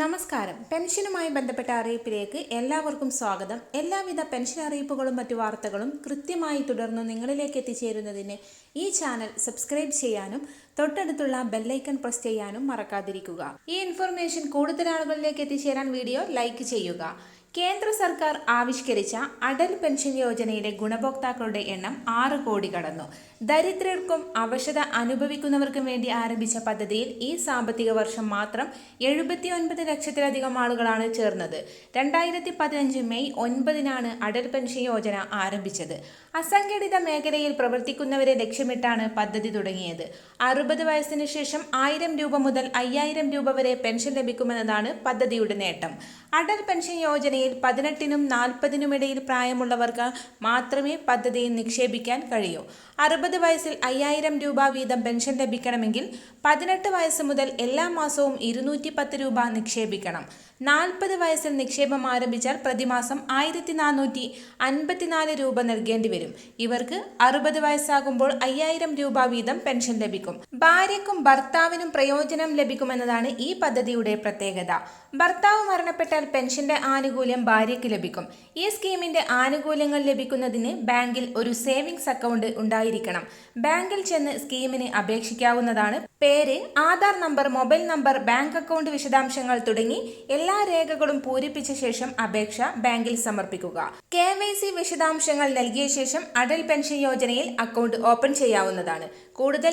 നമസ്കാരം. പെൻഷനുമായി ബന്ധപ്പെട്ട അറിയിപ്പിലേക്ക് എല്ലാവർക്കും സ്വാഗതം. എല്ലാവിധ പെൻഷൻ അറിയിപ്പുകളും മറ്റു വാർത്തകളും കൃത്യമായി തുടർന്ന് നിങ്ങളിലേക്ക് എത്തിച്ചേരുന്നതിന് ഈ ചാനൽ സബ്സ്ക്രൈബ് ചെയ്യാനും തൊട്ടടുത്തുള്ള ബെല്ലൈക്കൺ പ്രസ് ചെയ്യാനും മറക്കാതിരിക്കുക. ഈ ഇൻഫർമേഷൻ കൂടുതൽ ആളുകളിലേക്ക് എത്തിച്ചേരാൻ വീഡിയോ ലൈക്ക് ചെയ്യുക. കേന്ദ്ര സർക്കാർ ആവിഷ്കരിച്ച അടൽ പെൻഷൻ യോജനയിലെ ഗുണഭോക്താക്കളുടെ എണ്ണം ആറ് കോടി കടന്നു. ദരിദ്രർക്കും അവശത അനുഭവിക്കുന്നവർക്കും വേണ്ടി ആരംഭിച്ച പദ്ധതിയിൽ ഈ സാമ്പത്തിക വർഷം മാത്രം എഴുപത്തി ഒൻപത് ലക്ഷത്തിലധികം ആളുകളാണ് ചേർന്നത്. രണ്ടായിരത്തി പതിനഞ്ച് മെയ് ഒൻപതിനാണ് അടൽ പെൻഷൻ യോജന ആരംഭിച്ചത്. അസംഘടിത മേഖലയിൽ പ്രവർത്തിക്കുന്നവരെ ലക്ഷ്യമിട്ടാണ് പദ്ധതി തുടങ്ങിയത്. അറുപത് വയസ്സിന് ശേഷം ആയിരം രൂപ മുതൽ അയ്യായിരം രൂപ വരെ പെൻഷൻ ലഭിക്കുമെന്നതാണ് പദ്ധതിയുടെ നേട്ടം. അടൽ പെൻഷൻ യോജനയിൽ പതിനെട്ടിനും നാൽപ്പതിനും ഇടയിൽ പ്രായമുള്ളവർക്ക് മാത്രമേ പദ്ധതിയിൽ നിക്ഷേപിക്കാൻ കഴിയൂ. അറുപത് വയസ്സിൽ അയ്യായിരം രൂപ വീതം പെൻഷൻ ലഭിക്കണമെങ്കിൽ പതിനെട്ട് വയസ്സ് മുതൽ എല്ലാ മാസവും ഇരുന്നൂറ്റി പത്ത് രൂപ നിക്ഷേപിക്കണം. നാൽപ്പത് വയസ്സിൽ നിക്ഷേപം ആരംഭിച്ചാൽ പ്രതിമാസം ആയിരത്തി നാനൂറ്റി അൻപത്തിനാല് രൂപ നൽകേണ്ടി വരും ഇവർക്ക് അറുപത് വയസ്സാകുമ്പോൾ അയ്യായിരം രൂപ വീതം പെൻഷൻ ലഭിക്കും. ഭാര്യയ്ക്കും ഭർത്താവിനും പ്രയോജനം ലഭിക്കുമെന്നതാണ് ഈ പദ്ധതിയുടെ പ്രത്യേകത. ഭർത്താവ് മരണപ്പെട്ടാൽ പെൻഷന്റെ ആനുകൂല്യം ഭാര്യയ്ക്ക് ലഭിക്കും. ഈ സ്കീമിന്റെ ആനുകൂല്യങ്ങൾ ലഭിക്കുന്നതിന് ബാങ്കിൽ ഒരു സേവിങ്സ് അക്കൗണ്ട് ഉണ്ടായിരിക്കണം. ബാങ്കിൽ ചെന്ന് സ്കീമിന് അപേക്ഷിക്കാവുന്നതാണ്. പേര് Aadhaar number mobile number bank account വിശദാംശങ്ങൾ തുടങ്ങി എല്ലാ രേഖകളും പൂരിപ്പിച്ച ശേഷം അപേക്ഷ ബാങ്കിൽ സമർപ്പിക്കുക. കെ വിശദാംശങ്ങൾ നൽകിയ ശേഷം അടൽ പെൻഷൻ യോജനയിൽ അക്കൗണ്ട് ഓപ്പൺ ചെയ്യാവുന്നതാണ്. കൂടുതൽ